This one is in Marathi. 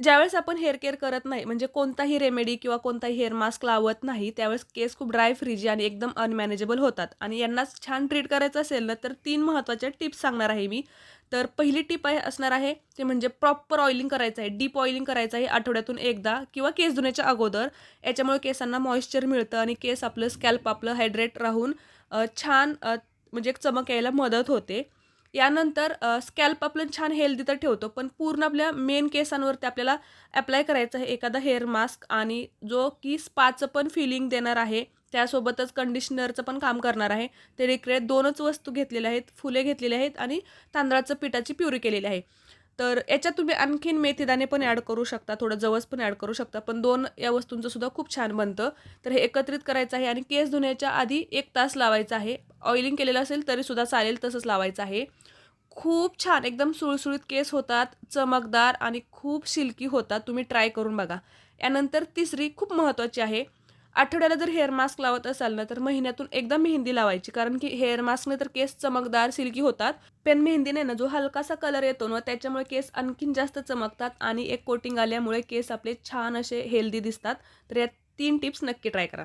ज्यावेळेस आपण हेअर केअर करत नाही म्हणजे कोणताही रेमेडी किंवा कोणताही हेअर मास्क लावत नाही त्यावेळेस केस खूप ड्राय फ्रीजी आणि एकदम अनमॅनेजेबल होतात. आणि यांना छान ट्रीट करायचं असेल ना तर तीन महत्त्वाच्या टिप्स सांगणार आहे मी. तर पहिली टिप आहे असणार आहे ते म्हणजे प्रॉपर ऑइलिंग करायचं आहे डीप ऑइलिंग करायचं आहे आठवड्यातून एकदा किंवा केस धुण्याच्या अगोदर. याच्यामुळे केसांना मॉइश्चर मिळतं आणि केस आपलं स्कॅल्प आपलं हायड्रेट राहून छान म्हणजे एक चमक यायला मदत होते. यानंतर स्कॅल्प आपलं छान हेल्दी तर ठेवतो पण पूर्ण आपल्या मेन केसांवरती आपल्याला अप्लाय करायचं आहे. एखादा हेअर मास्क आणि जो की स्पाचं पण फिलिंग देणार आहे त्यासोबतच कंडिशनरचं पण काम करणार आहे. ते रिक्रेट दोनच वस्तू घेतलेल्या आहेत फुले घेतलेली आहेत आणि तांदळाचं पिठाची प्युरी केलेली आहे. तर याच्यात तुम्ही आणखीन मेथीदाणे पण ॲड करू शकता थोडं जवस पण ॲड करू शकता पण दोन या वस्तूंचं सुद्धा खूप छान बनतं. तर हे एकत्रित करायचं आहे आणि केस धुण्याच्या आधी एक तास लावायचा आहे. ऑइलिंग केलेलं असेल तरीसुद्धा चालेल तसंच लावायचं आहे. खूप छान एकदम सुळसुळीत केस होतात चमकदार आणि खूप सिल्की होतात. तुम्ही ट्राय करून बघा. यानंतर तिसरी खूप महत्त्वाची आहे. आठवड्याला जर हेअर मास्क लावत असाल ना तर महिन्यातून एकदा मेहंदी लावायची. कारण की हेअर मास्कने तर केस चमकदार सिल्की होतात. पेन मेहंदीने ना जो हलकासा कलर येतो ना त्याच्यामुळे केस आणखीन जास्त चमकतात आणि एक कोटिंग आल्यामुळे केस आपले छान असे हेल्दी दिसतात. तर या तीन टिप्स नक्की ट्राय करा.